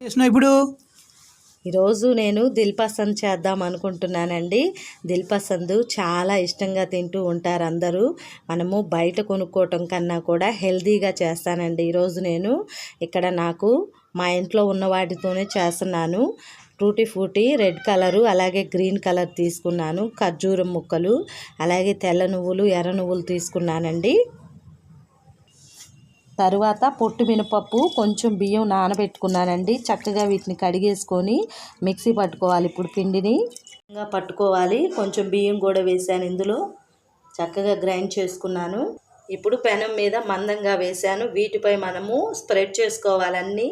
చేసినావు ఇప్పుడు? ఈరోజు నేను దిల్ పసంద్ చేద్దాం అనుకుంటున్నానండి. దిల్పసంద్ చాలా ఇష్టంగా తింటూ ఉంటారు అందరూ. మనము బయట కొనుక్కోవటం కన్నా కూడా హెల్తీగా చేస్తానండి. ఈరోజు నేను ఇక్కడ నాకు మా ఇంట్లో ఉన్న వాటితోనే చేస్తున్నాను. టూటీ ఫ్రూటీ రెడ్ కలరు అలాగే గ్రీన్ కలర్ తీసుకున్నాను. ఖర్జూరం ముక్కలు అలాగే తెల్ల నువ్వులు ఎర్ర నువ్వులు తీసుకున్నానండి. తరువాత పొట్టు మినపప్పు కొంచెం బియ్యం నానబెట్టుకున్నానండి. చక్కగా వీటిని కడిగేసుకొని మిక్సీ పట్టుకోవాలి ఇప్పుడు పిండిని. పట్టుకోవాలి. కొంచెం బియ్యం కూడా వేసాను ఇందులో. చక్కగా గ్రైండ్ చేసుకున్నాను. ఇప్పుడు పెనం మీద మందంగా వేసాను వీటిపై మనము స్ప్రెడ్ చేసుకోవాలన్నీ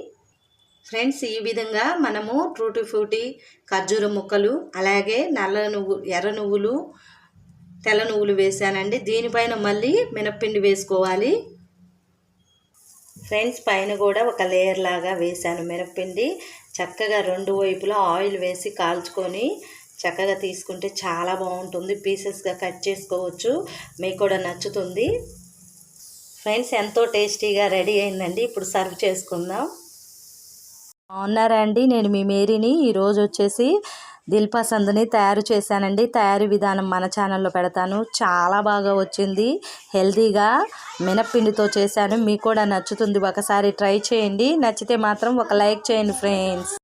ఫ్రెండ్స్ ఈ విధంగా మనము ట్రూటీ ఫ్రూటీ ఖర్జూర ముక్కలు అలాగే నల్ల నువ్వు ఎర్ర నువ్వులు తెల్ల నువ్వులు వేసానండి దీనిపైన మళ్ళీ మినప్పిండి వేసుకోవాలి. ఫ్రెండ్స్ పైన కూడా ఒక లేయర్ లాగా వేసాను మినప్పిండి చక్కగా రెండు వైపులా ఆయిల్ వేసి కాల్చుకొని చక్కగా తీసుకుంటే చాలా బాగుంటుంది. పీసెస్గా కట్ చేసుకోవచ్చు. మీకు కూడా నచ్చుతుంది. ఫ్రెండ్స్ ఎంతో టేస్టీగా రెడీ అయిందండి. ఇప్పుడు సర్వ్ చేసుకుందాం. బాగున్నారా అండి? నేను మీ మేరీని. ఈరోజు వచ్చేసి దిల్ పసంద్ని తయారు చేశానండి. తయారీ విధానం మన ఛానల్లో పెడతాను. చాలా బాగా వచ్చింది. హెల్తీగా మినప్పిండితో చేశాను. మీకు కూడా నచ్చుతుంది. ఒకసారి ట్రై చేయండి. నచ్చితే మాత్రం ఒక లైక్ చేయండి ఫ్రెండ్స్.